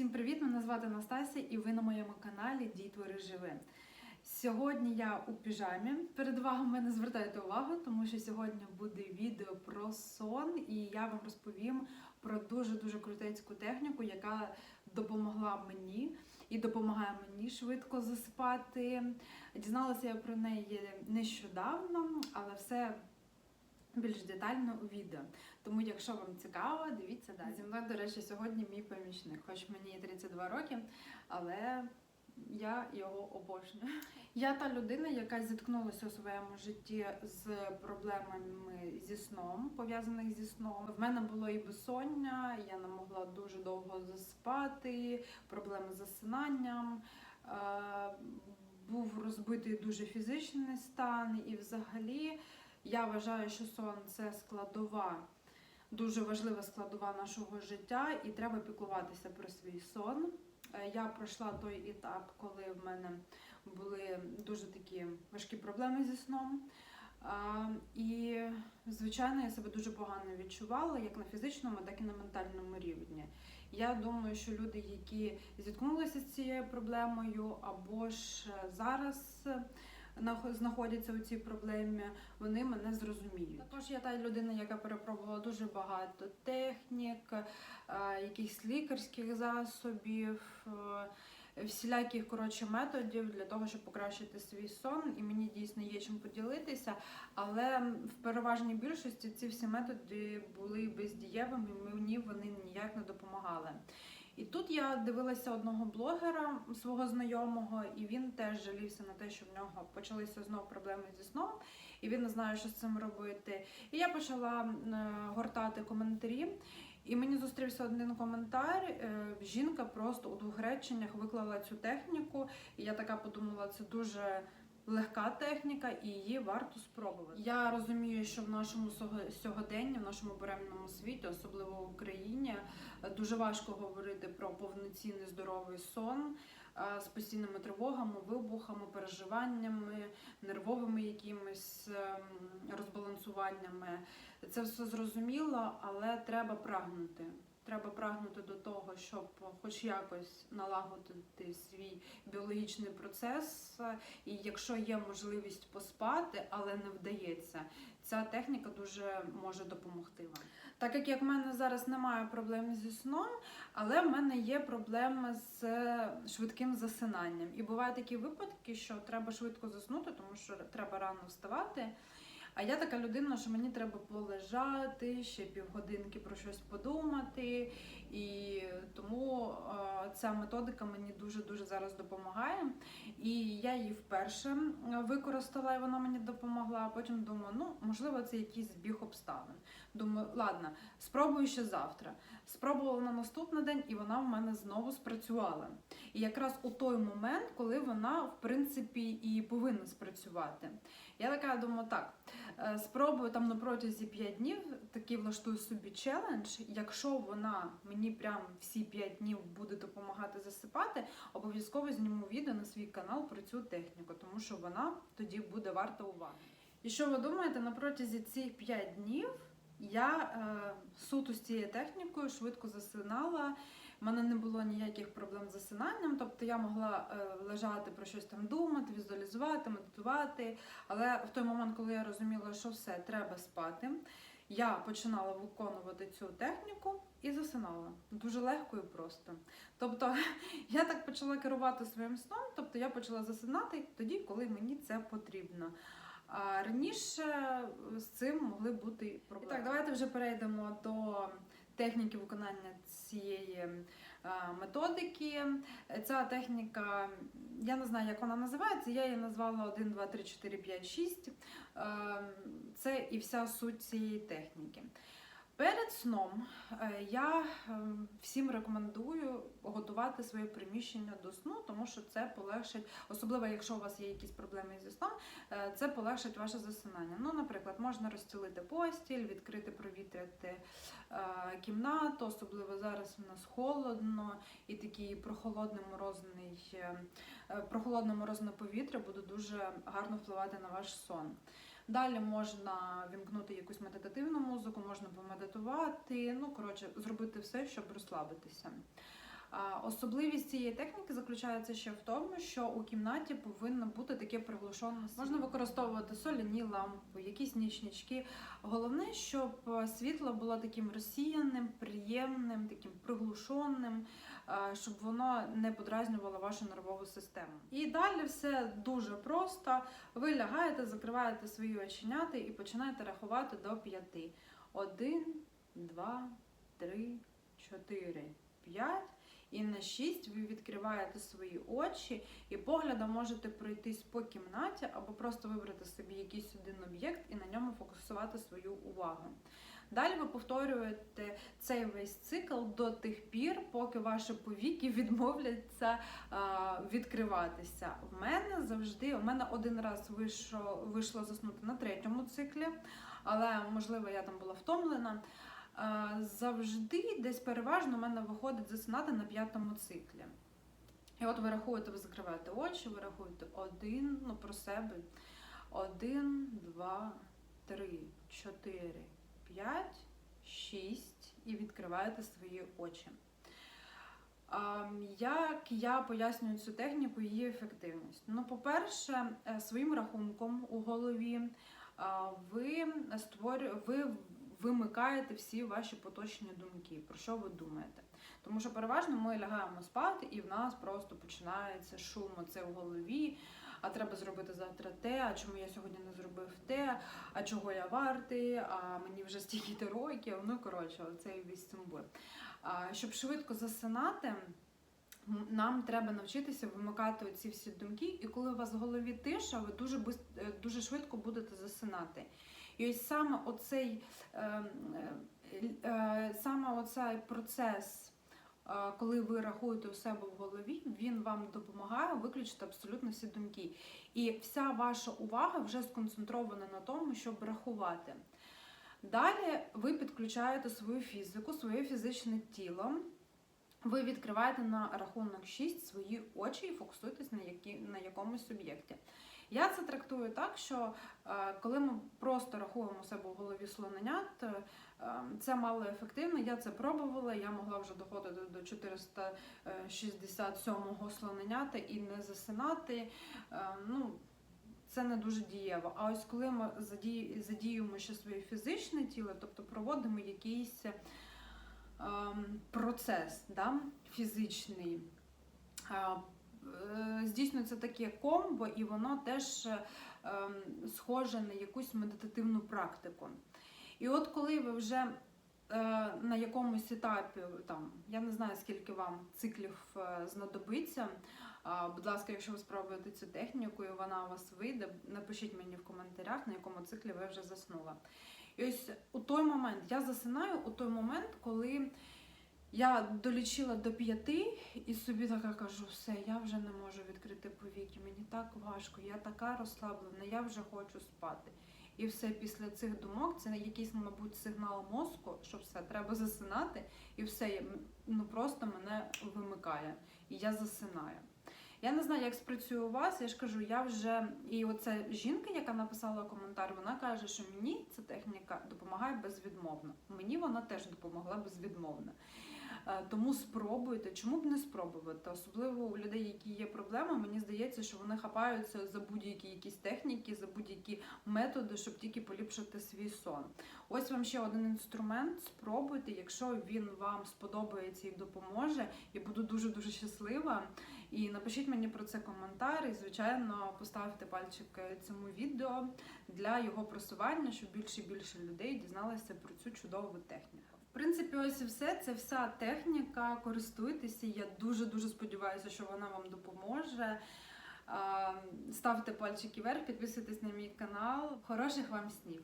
Всім привіт! Мене звати Настасія і ви на моєму каналі Дій Твори Живи. Сьогодні я у піжамі. Перед вами не звертайте увагу, тому що сьогодні буде відео про сон, і я вам розповім про дуже-дуже крутецьку техніку, яка допомогла мені і допомагає мені швидко засипати. Дізналася я про неї нещодавно, але все більш детально у відео. Тому, якщо вам цікаво, дивіться далі. Зі мною, до речі, сьогодні мій помічник, хоч мені 32 роки, але я його обожнюю. Я та людина, яка зіткнулася у своєму житті з проблемами зі сном, пов'язаних зі сном. В мене було і безсоння, я не могла дуже довго заспати, проблеми з засинанням. е, Був розбитий дуже фізичний стан, і взагалі я вважаю, що сон це складова, дуже важлива складова нашого життя, і треба піклуватися про свій сон. Е, Я пройшла той етап, коли в мене були дуже такі важкі проблеми зі сном. І, звичайно, я себе дуже погано відчувала, як на фізичному, так і на ментальному рівні. Я думаю, що люди, які зіткнулися з цією проблемою, або ж е, зараз знаходяться у цій проблемі, вони мене зрозуміють. Також я та людина, яка перепробувала дуже багато технік, е, якихось лікарських засобів, е, всіляких коротше методів для того, щоб покращити свій сон, і мені дійсно є чим поділитися. Але в переважній більшості ці всі методи були бездієвими, мені вони ніяк не допомагали. І тут я дивилася одного блогера свого знайомого, і він теж жалівся на те, що в нього почалися знову проблеми зі сном, і він не знає, що з цим робити. І я почала е, гортати коментарі. І мені зустрівся один коментар. е, Жінка просто у двох реченнях виклала цю техніку, і я така подумала, це дуже легка техніка, і її варто спробувати. Я розумію, що в нашому сьогоденні, в нашому буремному світі, особливо в Україні, дуже важко говорити про повноцінний здоровий сон з постійними тривогами, вибухами, переживаннями, нервовими якимись ем, розбалансуваннями. Це все зрозуміло, але треба прагнути. Треба прагнути до того, щоб хоч якось налагодити свій біологічний процес. І якщо є можливість поспати, але не вдається, ця техніка дуже може допомогти вам. Так як як в мене зараз немає проблем зі сном, але в мене є проблеми з швидким засинанням. І бувають такі випадки, що треба швидко заснути, тому що треба рано вставати. А я така людина, що мені треба полежати ще півгодинки про щось подумати. І тому е, ця методика мені дуже-дуже зараз допомагає. І я її вперше використала, і вона мені допомогла. А потім думаю, ну можливо, це якийсь збіг обставин. Думаю, ладно, спробую ще завтра. Спробувала на наступний день, і вона в мене знову спрацювала. І якраз у той момент, коли вона, в принципі, і повинна спрацювати. Я така думаю, так, е, спробую там на протязі 5 днів, такий влаштую собі челендж. Якщо вона мені прям всі 5 днів буде допомагати засипати, обов'язково зніму відео на свій канал про цю техніку, тому що вона тоді буде варта уваги. І що ви думаєте, на протязі цих 5 днів я е, суто з цією технікою швидко засинала. У мене не було ніяких проблем з засинанням, тобто я могла е, лежати про щось там думати, візуалізувати, медитувати. Але в той момент, коли я розуміла, що все, треба спати, я починала виконувати цю техніку і засинала. Дуже легко і просто. Тобто я так почала керувати своїм сном, тобто я почала засинати тоді, коли мені це потрібно. А раніше з цим могли бути проблеми. І так, давайте вже перейдемо до техніки виконання цієї е, методики. Ця техніка, я не знаю, як вона називається, я її назвала 1, 2, 3, 4, 5, 6. Е, Це і вся суть цієї техніки. Перед сном е, я е, всім рекомендую готувати своє приміщення до сну, тому що це полегшить, особливо якщо у вас є якісь проблеми зі сном, е, це полегшить ваше засинання. Ну, наприклад, можна розстелити постіль, відкрити провітряти е, кімнату, особливо зараз у нас холодно і такий прохолодний морозний, прохолодне морозне повітря буде дуже гарно впливати на ваш сон. Далі можна вімкнути якусь медитативну музику, можна помедитувати, ну коротше, зробити все, щоб розслабитися. Особливість цієї техніки заключається ще в тому, що у кімнаті повинно бути таке приглушене. Можна використовувати соляні лампи, якісь нічнички. Головне, щоб світло було таким розсіяним, приємним, таким приглушеним, щоб воно не подразнювало вашу нервову систему. І далі все дуже просто. Ви лягаєте, закриваєте свої оченята і починаєте рахувати до п'яти. Один, два, три, чотири, п'ять. І на 6 ви відкриваєте свої очі і поглядом можете пройтись по кімнаті або просто вибрати собі якийсь один об'єкт і на ньому фокусувати свою увагу. Далі ви повторюєте цей весь цикл до тих пір, поки ваші повіки відмовляться відкриватися. В мене завжди, у мене один раз вийшло, вийшло заснути на третьому циклі, але можливо я там була втомлена. Завжди десь переважно у мене виходить засинати на п'ятому циклі. І от ви рахуєте, ви закриваєте очі, ви рахуєте один, ну про себе. Один, два, три, чотири, п'ять, шість і відкриваєте свої очі. Як я пояснюю цю техніку, її ефективність? Ну, по-перше, е, своїм рахунком у голові ви створюєте, ви вимикаєте всі ваші поточні думки, про що ви думаєте. Тому що переважно ми лягаємо спати, і в нас просто починається шум оце в голові. А треба зробити завтра те, а чому я сьогодні не зробив те, а чого я вартий, а мені вже стільки років. Ну коротше, цей весь сумбур. А щоб швидко засинати. Нам треба навчитися вимикати оці всі думки, і коли у вас в голові тиша, ви дуже е, дуже швидко будете засинати. І ось саме оцей, е, е, е, саме оцей процес, коли ви рахуєте у себе в голові, він вам допомагає виключити абсолютно всі думки. І вся ваша увага вже сконцентрована на тому, щоб рахувати. Далі ви підключаєте свою фізику, своє фізичне тіло. Ви відкриваєте на рахунок 6 свої очі і фокусуєтесь на, які, на якомусь об'єкті. Я це трактую так, що е, коли ми просто рахуємо себе в голові слоненят, е, це мало ефективно. Я це пробувала, я могла вже доходити до 467-го слоненята і не засинати. Е, ну, це не дуже дієво. А ось коли ми задію- задіюємо ще своє фізичне тіло, тобто проводимо якийсь ем, процес да, фізичний, е, е, здійснюється таке комбо, і воно теж е, ем, схоже на якусь медитативну практику. І от коли ви вже е, на якомусь етапі, там, я не знаю, скільки вам циклів е, знадобиться. Будь ласка, якщо ви спробуєте цю техніку і вона у вас вийде, напишіть мені в коментарях, на якому циклі ви вже заснула. І ось у той момент я засинаю у той момент, коли я долічила до п'яти і собі така кажу, все, я вже не можу відкрити повіки, мені так важко, я така розслаблена, я вже хочу спати. І все після цих думок це якийсь, мабуть, сигнал мозку, що все, треба засинати, і все ну просто мене вимикає, і я засинаю. Я не знаю, як спрацює у вас. Я ж кажу, я вже і оця жінка, яка написала коментар, вона каже, що мені ця техніка допомагає безвідмовно. Мені вона теж допомогла безвідмовно. Е, Тому спробуйте, чому б не спробувати? Особливо у людей, які є проблеми, мені здається, що вони хапаються за будь-які якісь техніки, за будь-які методи, щоб тільки поліпшити свій сон. Ось вам ще один інструмент. Спробуйте, якщо він вам сподобається і допоможе, я буду дуже дуже щаслива. І напишіть мені про це коментар. І, звичайно, поставте пальчик цьому відео для його просування, щоб більше і більше людей дізналися про цю чудову техніку. В принципі, ось все. Це вся техніка. Користуйтеся. Я дуже дуже сподіваюся, що вона вам допоможе. Ставте пальчики вверх, підписуйтесь на мій канал. Хороших вам снів!